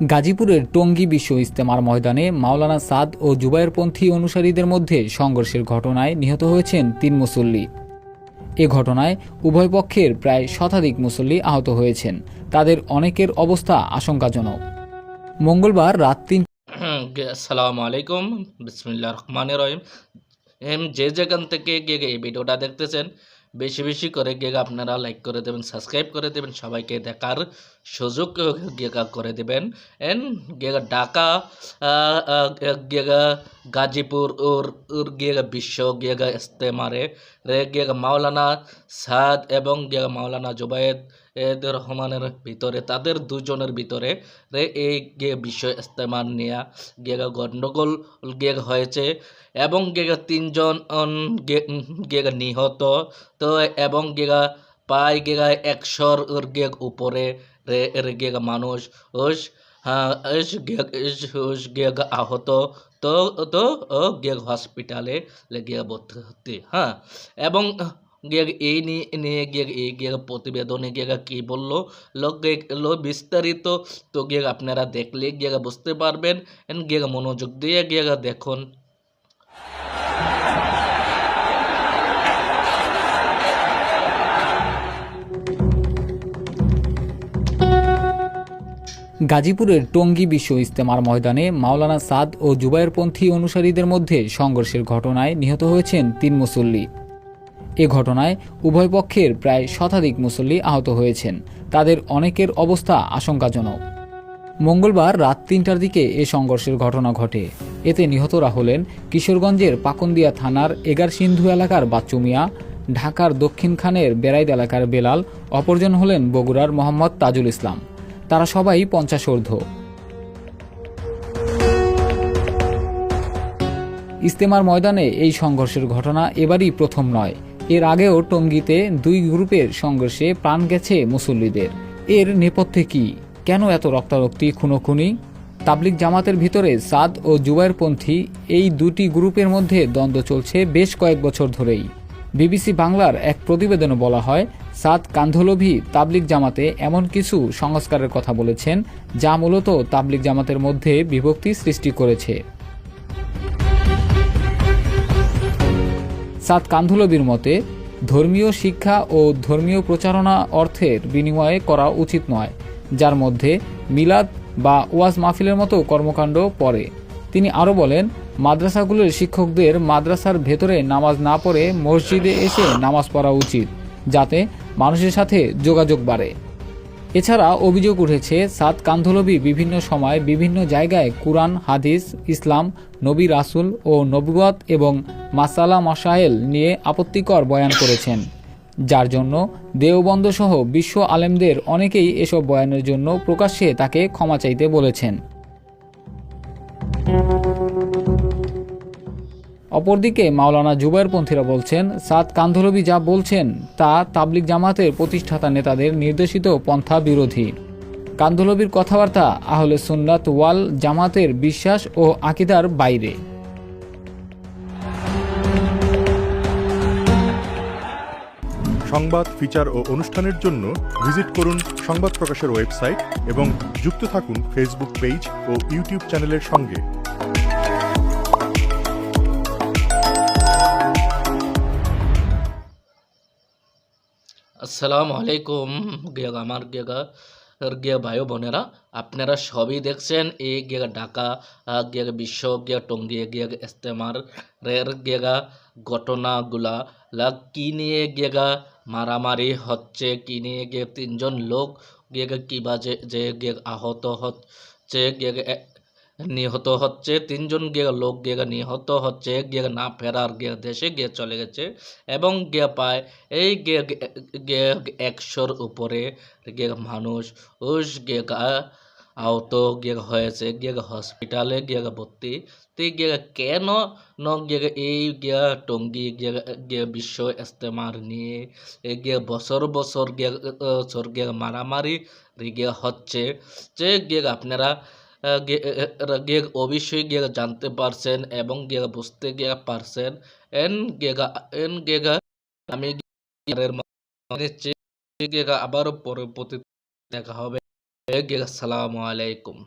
গাজীপুরের টঙ্গী বিশ্ব ইস্তেমার ময়দানে মাওলানা সাদ ও জুবায়েরপন্থী অনুসারীদের মধ্যে সংঘর্ষের ঘটনায় নিহত হয়েছেন তিন মুসল্লি। এ ঘটনায় উভয় পক্ষের প্রায় শতাধিক মুসল্লি আহত হয়েছেন। তাদের অনেকের অবস্থা আশঙ্কাজনক। মঙ্গলবার রাত তিন আসসালামু আলাইকুম। বিসমিল্লা রহমান রহিম। এম, যে যেখান থেকে গিয়ে এই ভিডিওটা দেখতেছেন বেশি বেশি করে গিয়ে আপনারা লাইক করে দেবেন সাবস্ক্রাইব করে দেবেন, সবাইকে দেখার সুযোগ গিয়ে করে দেবেন। এন গেগা ঢাকা গিয়ে গাজীপুর ওর ওর গিয়ে বিশ্ব, গিয়ে ইস্তেমারে, রে গেগা মাওলানা সাদ এবং গিয়ে মাওলানা জুবায়েদ এদ রহমানের ভিতরে তাদের দুজনের ভিতরে রে এই গে বিশ্ব ইস্তেমার নিয়ে গিয়ে গণ্ডগোল গিয়ে হয়েছে এবং গিয়ে তিনজন অন গে- নিহত তো এবং গিয়ে প্রায় গিয়ে একশোর গিয়ে উপরে রে রে গিয়ে মানুষ ওস হ্যাঁ গিয়ে আহত তো তো গিয়ে হসপিটালে গিয়ে ভর্তি হ্যাঁ এবং গিয়ে এই নিয়ে গিয়ে এই গিয়ে প্রতিবেদনে গিয়ে কি বলল লো বিস্তারিত তো গিয়ে আপনারা দেখলে গিয়ে বুঝতে পারবেন গিয়ে মনোযোগ দিয়ে গিয়ে দেখুন গাজীপুরের টঙ্গী বিশ্ব ইস্তেমার ময়দানে মাওলানা সাদ ও জুবায়েরপন্থী অনুসারীদের মধ্যে সংঘর্ষের ঘটনায় নিহত হয়েছেন তিন মুসল্লি। এ ঘটনায় উভয় পক্ষের প্রায় শতাধিক মুসল্লি আহত হয়েছেন। তাদের অনেকের অবস্থা আশঙ্কাজনক। মঙ্গলবার রাত তিনটার দিকে এ সংঘর্ষের ঘটনা ঘটে। এতে নিহতরা হলেন কিশোরগঞ্জের পাকন্দিয়া থানার এগার সিন্ধু এলাকার বাচ্চু মিয়া ঢাকার দক্ষিণ খানের বেড়াইদ এলাকার বেলাল, অপরজন হলেন বগুড়ার মোহাম্মদ তাজুল ইসলাম। তারা সবাই পঞ্চাশোর্ধ্ব। ইস্তেমার ময়দানে এই সংঘর্ষের ঘটনা এবারই প্রথম নয়। এর আগেও টঙ্গীতে দুই গ্রুপের সংঘর্ষে প্রাণ গেছে মুসল্লিদের। এর নেপথ্যে কি? কেন এত রক্তারক্তি খুনোখুনি? তাবলিক জামাতের ভিতরে সাদ ও জুবায়েরপন্থী এই দুটি গ্রুপের মধ্যে দ্বন্দ্ব চলছে বেশ কয়েক বছর ধরেই। বিবিসি বাংলার এক প্রতিবেদনে বলা হয়, সাদ কান্ধলভি তাবলিক জামাতে এমন কিছু সংস্কারের কথা বলেছেন, যা মূলত তাবলিক জামাতের মধ্যে বিভক্তি সৃষ্টি করেছে। সাদ কান্ধুলবির মতে, ধর্মীয় শিক্ষা ও ধর্মীয় প্রচারণা অর্থের বিনিময়ে করা উচিত নয়, যার মধ্যে মিলাদ বা ওয়াজ মাহফিলের মতো কর্মকাণ্ড পড়ে। তিনি আরও বলেন, মাদ্রাসাগুলোর শিক্ষকদের মাদ্রাসার ভেতরে নামাজ না পড়ে মসজিদে এসে নামাজ পড়া উচিত, যাতে মানুষের সাথে যোগাযোগ বাড়ে। এছাড়া অভিযোগ উঠেছে, সাদ কান্ধলবি বিভিন্ন সময় বিভিন্ন জায়গায় কুরআন, হাদিস, ইসলাম, নবী রাসুল ও নবুয়াত এবং মাসালা মাসায়েল নিয়ে আপত্তিকর বয়ান করেছেন। যার জন্য দেওবন্দ সহ বিশ্ব আলেমদের অনেকেই এসব বয়ানের জন্য প্রকাশ্যে তাকে ক্ষমা চাইতে বলেছেন। অপরদিকে মাওলানা জুবায়েরপন্থীরা বলছেন, সাদ কান্ধলবি যা বলছেন, তা তাবলিক জামাতের প্রতিষ্ঠাতা নেতাদের নির্দেশিত পন্থা বিরোধী। কান্ধলবির কথাবার্তা আহলে সুন্নাত ওয়াল জামাতের বিশ্বাস ও আকিদার বাইরে। সংবাদ, ফিচার ও অনুষ্ঠানের জন্য ভিজিট করুন সংবাদ প্রকাশের ওয়েবসাইট এবং যুক্ত থাকুন ফেসবুক পেজ ও ইউটিউব চ্যানেলের সঙ্গে। আসসালামু আলাইকুম, গিয়া আমার গিয়া গিয়া ভাই বোনেরা, আপনারা সবই দেখছেন এই গিয়া ঢাকা গিয়া বিশ্ব, গিয়া টঙ্গি, গিয়া ইস্তেমার রের গিয়া ঘটনাগুলা কি নিয়ে গিয়া মারামারি হচ্ছে, কি নিয়ে গিয়ে তিনজন লোক, গিয়ে কি বাজে যে গিয়ে আহত হচ্ছে, গিয়ে নিহত হচ্ছে তিনজন গিয়ে লোক গিয়ে নিহত হচ্ছে, গিয়ে না ফেরার গিয়ে দেশে গিয়ে চলে গেছে এবং গিয়ে পায়। এই গিয়ে একশোর উপরে গিয়ে মানুষ উস গিয়ে আহত গিয়ে হয়েছে, গিয়ে হসপিটালে গিয়ে ভর্তি। তো গিয়ে কেন ন গিয়ে এই গিয়া টঙ্গি গিয়ে গিয়ে বিশ্ব ইস্তেমার নিয়ে গিয়ে বছর বছর গিয়ে গিয়ে মারামারি গিয়ে হচ্ছে। যে গিয়ে আপনারা গিয়ে অবশ্যই গিয়ে জানতে পারছেন এবং গিয়ে বুঝতে গিয়ে পারছেন। এন গেগা এন গেগা আমি গিয়ে আবারও পরবর্তী দেখা হবে। গেগা, সালামু আলাইকুম।